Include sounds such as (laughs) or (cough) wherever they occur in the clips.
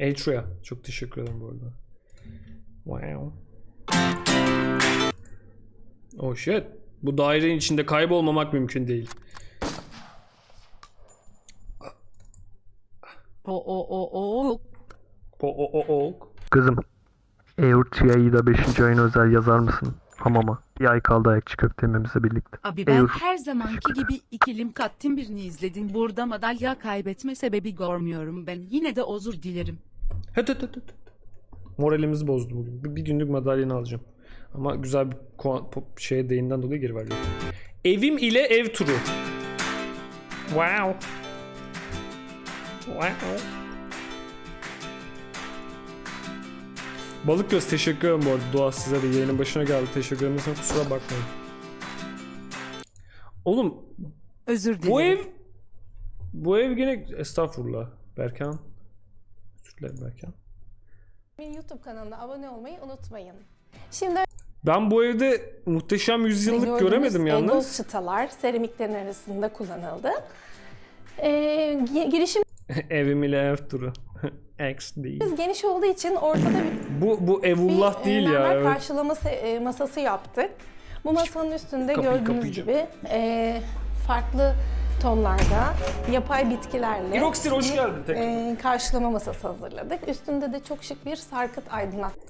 Atria. Çok teşekkür ederim bu arada. Wow. Oh shit. Bu dairenin içinde kaybolmamak mümkün değil. O o o o. O o o o. Kızım. Eurtia'yı da 5. ayın özel yazar mısın? Hamama. Bir ay kaldı ayakçı köfte yememize birlikte. Abi ben Eyvah. her zamanki gibi ikilim kattım birini izledim. Burada madalya kaybetme sebebi görmüyorum ben. Yine de özür dilerim. Hıt hıt hıt hıt. Moralimizi bozdu bugün. Bir, bir günlük madalyanı alacağım. Ama güzel bir şeye değinden dolayı geri veriyorum. Evim ile ev turu. Wow. Wow. Balık göz teşekkür ederim bu arada. Doğa size de yayının başına geldi. Teşekkür ederim. Lütfen kusura bakmayın. Oğlum Özür dilerim. bu ev bu ev gene estağfurullah Berkan. Benim YouTube kanalına abone olmayı unutmayın. Şimdi Ben bu evde muhteşem yüzyıllık göremedim yalnız. çıtalar seramiklerin arasında kullanıldı. E, gi- girişimiz (laughs) Evim ile ev turu. (laughs) X değil. geniş olduğu için ortada bir, Bu bu bir Evullah e, değil ya. evet. karşılama e, masası yaptık. Bu masanın üstünde Kapıyı gördüğünüz gibi e, farklı tonlarda yapay bitkilerle İroksir hoş geldin tekrar. e, karşılama masası hazırladık. Üstünde de çok şık bir sarkıt aydınlatma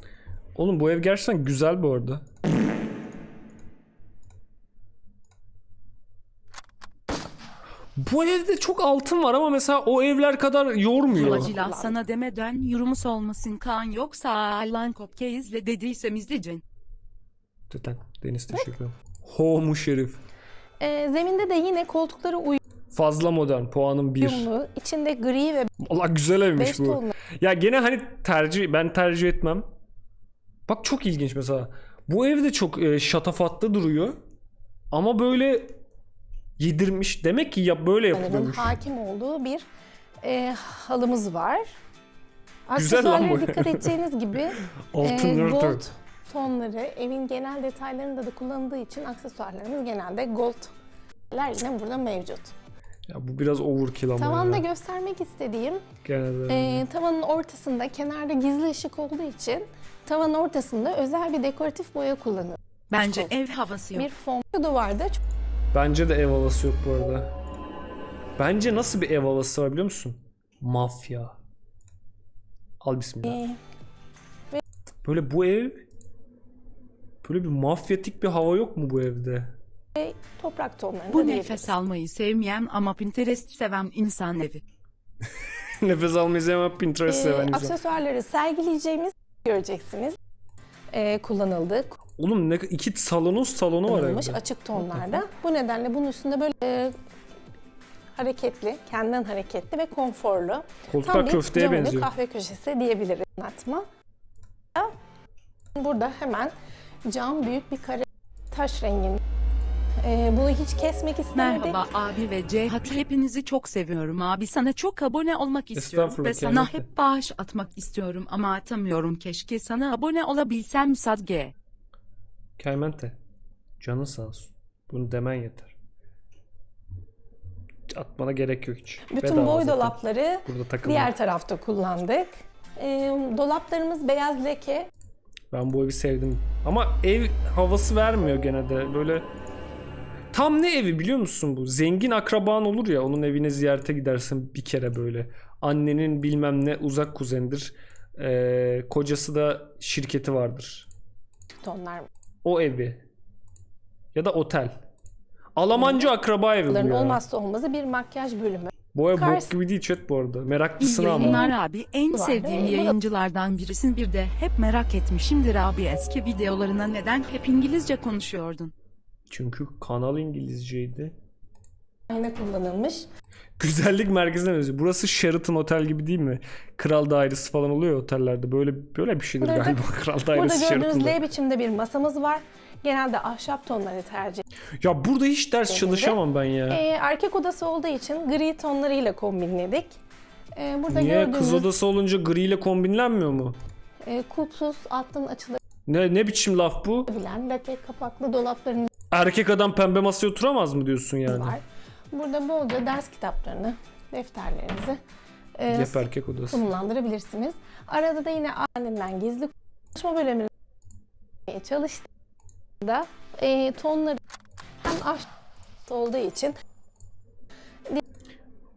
Oğlum bu ev gerçekten güzel bu arada. Bu evde çok altın var ama mesela o evler kadar yormuyor. Acila sana demeden yürümüş olmasın Kaan yoksa Alan Kopke izle dediysem izleyeceksin. Zaten Deniz teşekkür ederim. Homu şerif. E, zeminde de yine koltukları Fazla modern. Puanım 1. uyumlu. İçinde gri ve Allah güzel evmiş 5 bu. tonlu Ya gene hani tercih ben tercih etmem. Bak çok ilginç mesela. Bu ev de çok e, şatafatlı duruyor. Ama böyle yedirmiş. Demek ki ya böyle Hanım'ın yapılıyormuş. hakim olduğu bir e, halımız var. Güzel lan Aksesuarlara bu. dikkat edeceğiniz gibi (laughs) Altın e, gold tonları evin genel detaylarında da kullanıldığı için aksesuarlarımız genelde goldler yine burada mevcut. Ya bu biraz overkill ama Tavanda ya. göstermek istediğim Genelde. e, tavanın ortasında kenarda gizli ışık olduğu için tavanın ortasında özel bir dekoratif boya kullanılıyor. Bence Çok. ev havası yok. Bir fon duvarda Bence de ev havası yok bu arada. Bence nasıl bir ev havası var biliyor musun? Mafya. Al bismillah. e, Böyle bu ev böyle bir mafyatik bir hava yok mu bu evde? toprak tonlarında Bu diyebiliriz. nefes almayı sevmeyen ama Pinterest seven insan evi. (laughs) Nefes almayı sevmem Pinterest Ee, seven insan. aksesuarları sergileyeceğimiz göreceksiniz. Ee, kullanıldı, Oğlum ne iki salonu salonu var kullanılmış evde. açık tonlarda. Bu nedenle bunun üstünde böyle e, hareketli, kendinden hareketli ve konforlu. Koltuklar bir köfteye cam önü benziyor. kahve köşesi diyebiliriz anlatma. Burada hemen cam büyük bir kare taş renginde. Ee, bunu hiç kesmek istemedik. Merhaba abi ve Cihat hepinizi çok seviyorum abi sana çok abone olmak istiyorum ve sana kendisi. hep bağış atmak istiyorum ama atamıyorum keşke sana abone olabilsem sadge. Kaymente. Canın sağ olsun. Bunu demen yeter. Atmana gerek yok hiç. Bütün Bedava boy zaten. dolapları diğer tarafta kullandık. Ee, dolaplarımız beyaz leke, Ben bu evi sevdim. Ama ev havası vermiyor gene de. Böyle tam ne evi biliyor musun bu? Zengin akraban olur ya onun evine ziyarete gidersin bir kere böyle. Annenin bilmem ne uzak kuzenidir. Ee, kocası da şirketi vardır. tonlar O evi. Ya da otel. Almancı akraba evi bu ya. olmazsa olmazı bir makyaj bölümü. Bu ev bok Kars- gibi değil chat bu arada. İyi Meraklısın ama. yayınlar abi en Var, sevdiğim yayıncılardan birisin bir de hep merak etmişimdir abi eski videolarına neden hep İngilizce konuşuyordun. Çünkü kanal İngilizceydi. Ayna kullanılmış. Güzellik merkezine benziyor. Burası Sheraton Otel gibi değil mi? Kral dairesi falan oluyor ya otellerde. Böyle böyle bir şeydir Burada- galiba (laughs) kral Burada dairesi gördüğünüz Sheraton'da. L biçimde bir masamız var. Genelde ahşap tonları tercih. Ya burada hiç ders çalışamam ben ya. Ee, erkek odası olduğu için gri tonlarıyla kombinledik. Ee, burada Niye gördüğünüz kız odası olunca gri ile kombinlenmiyor mu? e, kulpsuz alttan Ne ne biçim laf bu? açılabilen lake kapaklı dolaplarımız Erkek adam pembe masaya oturamaz mı diyorsun yani? var. Burada bolca ders kitaplarını, defterlerinizi e, erkek odası. konumlandırabilirsiniz. Arada da yine annenden gizli konuşma bölümüne çalıştığında e, tonları hem aşağı olduğu için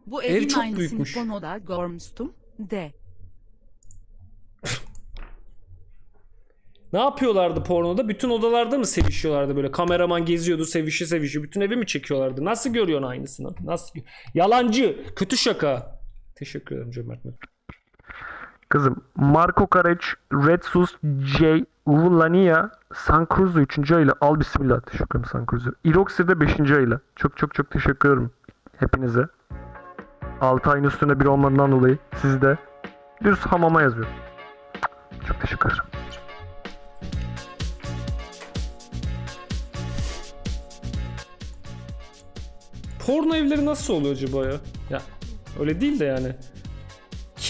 Bu Ev evin çok aynısını büyükmüş. konuda görmüştüm de. Ne yapıyorlardı pornoda? Bütün odalarda mı sevişiyorlardı böyle? Kameraman geziyordu, sevişi sevişi. Bütün evi mi çekiyorlardı? Nasıl görüyorsun aynısını? Nasıl? gö- Yalancı, kötü şaka. Teşekkür ederim Cömert. Kızım Marco Karac, Redsus J. Uvlania, San Cruz 3. ayıyla al bismillah. Teşekkür ederim San Cruz'u. Iroxir'de 5. ayıyla. Çok çok çok teşekkür ederim hepinize. 6 ayın üstünde bir olmadığından dolayı siz de düz hamama yazıyor. Çok teşekkür ederim. Porno evleri nasıl oluyor acaba ya? Ya öyle değil de yani.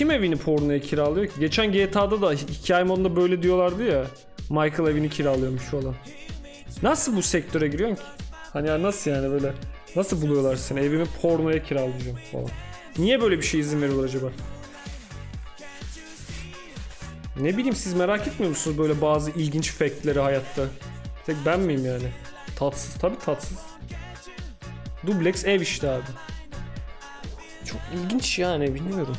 Kim evini pornoya kiralıyor ki? Geçen GTA'da da hikaye modunda böyle diyorlardı ya. Michael evini kiralıyormuş falan. Nasıl bu sektöre giriyorsun ki? Hani ya nasıl yani böyle? Nasıl buluyorlar seni? Evimi pornoya kiralayacağım falan. Niye böyle bir şey izin veriyorlar acaba? Ne bileyim siz merak etmiyor musunuz böyle bazı ilginç factleri hayatta? Tek ben miyim yani? Tatsız tabii tatsız. Dubleks ev işte abi. Çok ilginç yani bilmiyorum.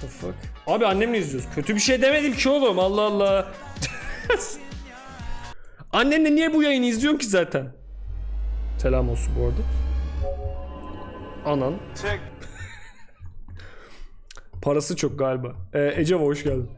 What the fuck? Abi annemle izliyoruz. Kötü bir şey demedim ki oğlum Allah Allah. (laughs) Annenle niye bu yayını izliyorsun ki zaten? Selam olsun bu arada. Anan. Parası çok galiba. Ee, Ece hoş geldin.